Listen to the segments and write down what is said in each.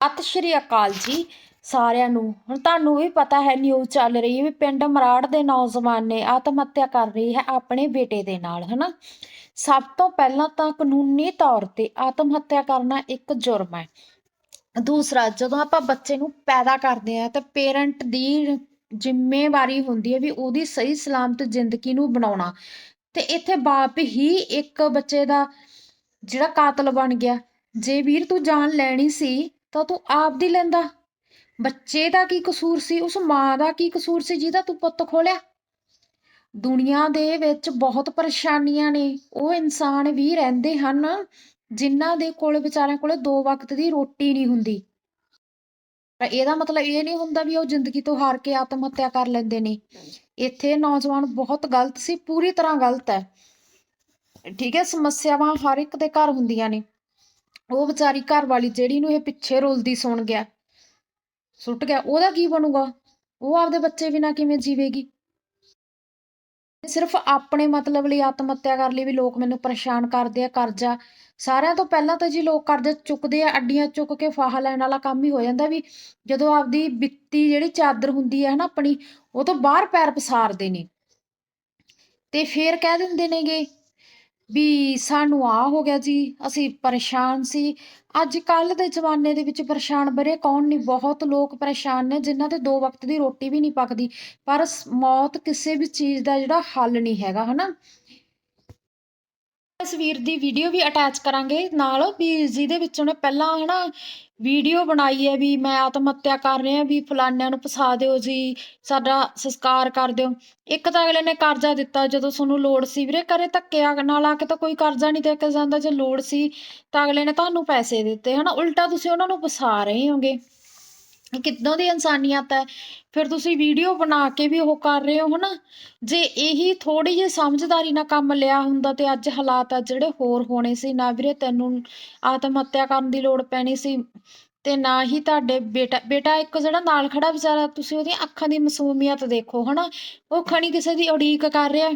ਸਤਿ ਸ਼੍ਰੀ ਅਕਾਲ ਜੀ ਸਾਰਿਆਂ ਨੂੰ। ਹੁਣ ਤੁਹਾਨੂੰ ਵੀ ਪਤਾ ਹੈ ਨਿਊਜ਼ ਚੱਲ ਰਹੀ ਹੈ ਵੀ ਪਿੰਡ ਮਰਾੜ ਦੇ ਨੌਜਵਾਨ ਨੇ ਆਤਮ ਹੱਤਿਆ ਕਰ ਰਹੀ ਹੈ ਆਪਣੇ ਬੇਟੇ ਦੇ ਨਾਲ, ਹਨਾ? ਸਭ ਤੋਂ ਪਹਿਲਾਂ ਤਾਂ ਕਾਨੂੰਨੀ ਤੌਰ ਤੇ ਆਤਮ ਹੱਤਿਆ ਕਰਨਾ ਇੱਕ ਜੁਰਮ ਹੈ। ਦੂਸਰਾ, ਜਦੋਂ ਆਪਾਂ ਬੱਚੇ ਨੂੰ ਪੈਦਾ ਕਰਦੇ ਆ ਤਾਂ ਪੇਰੈਂਟ ਦੀ ਜ਼ਿੰਮੇਵਾਰੀ ਹੁੰਦੀ ਹੈ ਵੀ ਉਹਦੀ ਸਹੀ ਸਲਾਮਤ ਜ਼ਿੰਦਗੀ ਨੂੰ ਬਣਾਉਣਾ। ਤੇ ਇੱਥੇ ਬਾਪ ਹੀ ਇੱਕ ਬੱਚੇ ਦਾ ਜਿਹੜਾ ਕਾਤਲ ਬਣ ਗਿਆ। ਜੇ ਵੀਰ ਤੂੰ ਜਾਨ ਲੈਣੀ ਸੀ ਤਾਂ ਤੂੰ ਆਪ ਦੀ ਲੈਂਦਾ। ਬੱਚੇ ਦਾ ਕੀ ਕਸੂਰ ਸੀ, ਉਸ ਮਾਂ ਦਾ ਕੀ ਕਸੂਰ ਸੀ ਜਿਹਦਾ ਤੂੰ ਪੁੱਤ ਖੋਲਿਆ? ਦੁਨੀਆ ਦੇ ਵਿੱਚ ਬਹੁਤ ਪਰੇਸ਼ਾਨੀਆਂ ਨੇ। ਉਹ ਇਨਸਾਨ ਵੀ ਰਹਿੰਦੇ ਹਨ ਜਿਨ੍ਹਾਂ ਦੇ ਕੋਲ ਵਿਚਾਰਿਆਂ ਕੋਲ ਦੋ ਵਕਤ ਦੀ ਰੋਟੀ ਨਹੀਂ ਹੁੰਦੀ। ਪਰ ਇਹਦਾ ਮਤਲਬ ਇਹ ਨਹੀਂ ਹੁੰਦਾ ਵੀ ਉਹ ਜ਼ਿੰਦਗੀ ਤੋਂ ਹਾਰ ਕੇ ਆਤਮ ਹੱਤਿਆ ਕਰ ਲੈਂਦੇ ਨੇ। ਇੱਥੇ ਨੌਜਵਾਨ ਬਹੁਤ ਗਲਤ ਸੀ, ਪੂਰੀ ਤਰ੍ਹਾਂ ਗਲਤ ਹੈ। ਠੀਕ ਹੈ, ਸਮੱਸਿਆਵਾਂ ਹਰ ਇੱਕ ਦੇ ਘਰ ਹੁੰਦੀਆਂ ਨੇ। ਉਹ ਵਿਚਾਰੀ ਘਰ ਵਾਲੀ ਜਿਹੜੀ ਨੂੰ ਇਹ ਪਿੱਛੇ ਰੁਲਦੀ ਸੁਣ ਗਿਆ। ਸੁੱਟ ਗਿਆ। ਉਹਦਾ ਕੀ ਬਣੂਗਾ? ਉਹ ਆਪਦੇ ਬੱਚੇ ਬਿਨਾਂ ਕਿਵੇਂ ਜੀਵੇਗੀ? ਸਿਰਫ ਆਪਣੇ ਮਤਲਬ ਲਈ ਆਤਮ ਹੱਤਿਆ ਕਰ ਲਈ ਵੀ ਲੋਕ ਮੈਨੂੰ ਪਰੇਸ਼ਾਨ ਕਰਦੇ ਆ ਕਰਜ਼ਾ ਸਾਰਿਆਂ ਤੋਂ ਪਹਿਲਾਂ ਤਾਂ ਜੀ ਲੋਕ ਕਰਜ਼ਾ ਚੁੱਕਦੇ ਆ, ਅੱਡੀਆਂ ਚੁੱਕ ਕੇ ਫਾਹਾ ਲੈਣ ਵਾਲਾ ਕੰਮ ਹੀ ਹੋ ਜਾਂਦਾ ਵੀ ਜਦੋਂ ਆਪਦੀ ਵਿੱਤੀ ਜਿਹੜੀ ਚਾਦਰ ਹੁੰਦੀ ਹੈ ਨਾ ਆਪਣੀ, ਉਹ ਤੋਂ ਬਾਹਰ ਪੈਰ ਪਸਾਰਦੇ ਨੇ। ਤੇ ਫੇਰ ਕਹਿ ਦਿੰਦੇ ਨੇਗੇ ਵੀ ਸਾਨੂੰ ਆ ਹੋ ਗਿਆ ਜੀ, ਅਸੀਂ ਪਰੇਸ਼ਾਨ ਸੀ। ਅੱਜ ਕੱਲ ਦੇ ਜ਼ਮਾਨੇ ਦੇ ਵਿੱਚ ਪਰੇਸ਼ਾਨ ਬਰੇ ਕੌਣ ਨਹੀਂ, ਬਹੁਤ ਲੋਕ ਪਰੇਸ਼ਾਨ ਨੇ ਜਿਨ੍ਹਾਂ ਦੇ ਦੋ ਵਕਤ ਦੀ ਰੋਟੀ ਵੀ ਨਹੀਂ ਪੱਕਦੀ। ਪਰ ਮੌਤ ਕਿਸੇ ਵੀ ਚੀਜ਼ ਦਾ ਜਿਹੜਾ ਹੱਲ ਨਹੀਂ ਹੈਗਾ, ਹਨਾ? ਤਸਵੀਰ ਦੀ ਵੀਡੀਓ ਵੀ ਅਟੈਚ ਕਰਾਂਗੇ ਨਾਲ, ਵੀ ਜਿਹਦੇ ਵਿੱਚ ਉਹਨੇ ਪਹਿਲਾਂ ਹਨਾ ਵੀਡੀਓ ਬਣਾਈ ਹੈ ਵੀ ਮੈਂ ਆਤਮ ਹੱਤਿਆ ਕਰ ਰਿਹਾ, ਵੀ ਫਲਾਨਿਆਂ ਨੂੰ ਫਸਾ ਦਿਓ ਜੀ, ਸਾਡਾ ਸੰਸਕਾਰ ਕਰ ਦਿਓ। ਇੱਕ ਤਾਂ ਅਗਲੇ ਨੇ ਕਰਜ਼ਾ ਦਿੱਤਾ, ਜਦੋਂ ਤੁਹਾਨੂੰ ਲੋੜ ਸੀ ਵੀਰੇ ਕਰੇ ਧੱਕੇ ਆ- ਨਾਲ ਆ ਕੇ ਤਾਂ ਕੋਈ ਕਰਜ਼ਾ ਨਹੀਂ ਦੇ ਕੇ ਜਾਂਦਾ, ਜੇ ਲੋੜ ਸੀ ਤਾਂ ਅਗਲੇ ਨੇ ਤੁਹਾਨੂੰ ਪੈਸੇ ਦਿੱਤੇ, ਹਨਾ, ਉਲਟਾ ਤੁਸੀਂ ਉਹਨਾਂ ਨੂੰ ਫਸਾ ਰਹੇ ਹੋਗੇ। ਇਹ ਕਿੱਦਾਂ ਦੀ ਇਨਸਾਨੀਅਤ ਹੈ? ਫਿਰ ਤੁਸੀਂ ਵੀਡੀਓ ਬਣਾ ਕੇ ਵੀ ਉਹ ਕਰ ਰਹੇ ਹੋ, ਹਨਾ? ਜੇ ਇਹੀ ਥੋੜੀ ਜਿਹੀ ਸਮਝਦਾਰੀ ਨਾਲ ਕੰਮ ਲਿਆ ਹੁੰਦਾ ਤੇ ਅੱਜ ਹਾਲਾਤ ਆ ਜਿਹੜੇ ਹੋਰ ਹੋਣੇ ਸੀ, ਨਾ ਵੀਰੇ ਤੈਨੂੰ ਆਤਮ ਹੱਤਿਆ ਕਰਨ ਦੀ ਲੋੜ ਪੈਣੀ ਸੀ ਤੇ ਨਾ ਹੀ ਤੁਹਾਡੇ ਬੇਟਾ ਬੇਟਾ ਇੱਕ ਜਿਹੜਾ ਨਾਲ ਖੜਾ ਵਿਚਾਰਾ, ਤੁਸੀਂ ਉਹਦੀਆਂ ਅੱਖਾਂ ਦੀ ਮਾਸੂਮੀਅਤ ਦੇਖੋ, ਹਨਾ? ਉਹ ਖਣੀ ਕਿਸੇ ਦੀ ਉਡੀਕ ਕਰ ਰਿਹਾ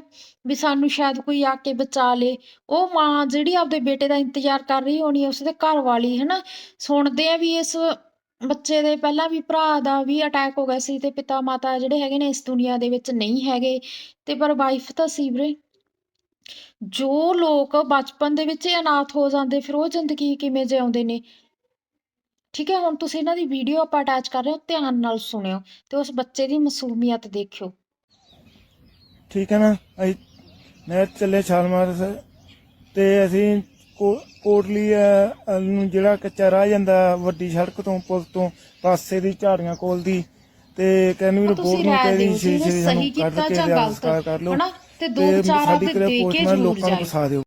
ਵੀ ਸਾਨੂੰ ਸ਼ਾਇਦ ਕੋਈ ਆ ਕੇ ਬਚਾ ਲੇ। ਉਹ ਮਾਂ ਜਿਹੜੀ ਆਪਦੇ ਬੇਟੇ ਦਾ ਇੰਤਜ਼ਾਰ ਕਰ ਰਹੀ ਹੋਣੀ ਉਸਦੇ ਘਰ ਵਾਲੀ, ਹਨਾ? ਸੁਣਦੇ ਆ ਵੀ ਇਸ ਬੱਚੇ ਦੇ ਪਹਿਲਾਂ ਵੀ ਭਰਾ ਦਾ ਵੀ ਅਟੈਕ ਹੋ ਗਿਆ ਸੀ ਤੇ ਪਿਤਾ ਮਾਤਾ ਜਿਹੜੇ ਹੈਗੇ ਨੇ ਇਸ ਦੁਨੀਆ ਦੇ ਵਿੱਚ ਨਹੀਂ ਹੈਗੇ ਤੇ ਪਰ ਵਾਈਫ ਤਾਂ ਸੀ ਵੀਰੇ। ਜੋ ਲੋਕ ਬਚਪਨ ਦੇ ਵਿੱਚ ਹੀ ਅਨਾਥ ਹੋ ਜਾਂਦੇ, ਫਿਰ ਉਹ ਜ਼ਿੰਦਗੀ ਕਿਵੇਂ ਜਿਉਂਦੇ ਨੇ? ਠੀਕ ਹੈ, ਹੁਣ ਤੁਸੀਂ ਇਹਨਾਂ ਦੀ ਵੀਡੀਓ ਆਪਾਂ ਅਟੈਚ ਕਰ ਰਹੇ ਹੋ, ਧਿਆਨ ਨਾਲ ਸੁਣਿਓ ਤੇ ਉਸ ਬੱਚੇ ਦੀ ਮਾਸੂਮੀਅਤ ਦੇਖਿਓ। ਠੀਕ ਹੈ ਨਾ, ਅਸੀਂ ਨਹਿਰ ਚੱਲੇ ਛਾਲ ਮਾਰ ਸ- ਤੇ ਅਸੀਂ ਕੋਟਲੀ ਨੂੰ ਜਿਹੜਾ ਕੱਚਾ ਰਾਹ ਜਾਂਦਾ ਵੱਡੀ ਸੜਕ ਤੋਂ ਪੁਲ ਤੋਂ ਪਾਸੇ ਦੀ ਝਾੜੀਆਂ ਕੋਲ ਦੀ। ਤੇ ਕਹਿੰਦੇ ਵੀ ਰਿਪੋਰਟ ਨੂੰ ਕਹਿੰਦੀ ਸਾਨੂੰ ਸਹੀ ਕੀਤਾ ਜਾਂ ਗਲਤ? ਹਨਾ? ਤੇ ਦੋ ਚਾਰ ਦੇ ਕੇ ਜ਼ਰੂਰ ਲੋਕਾਂ ਨੂੰ ਫਸਾ ਦਿਓ।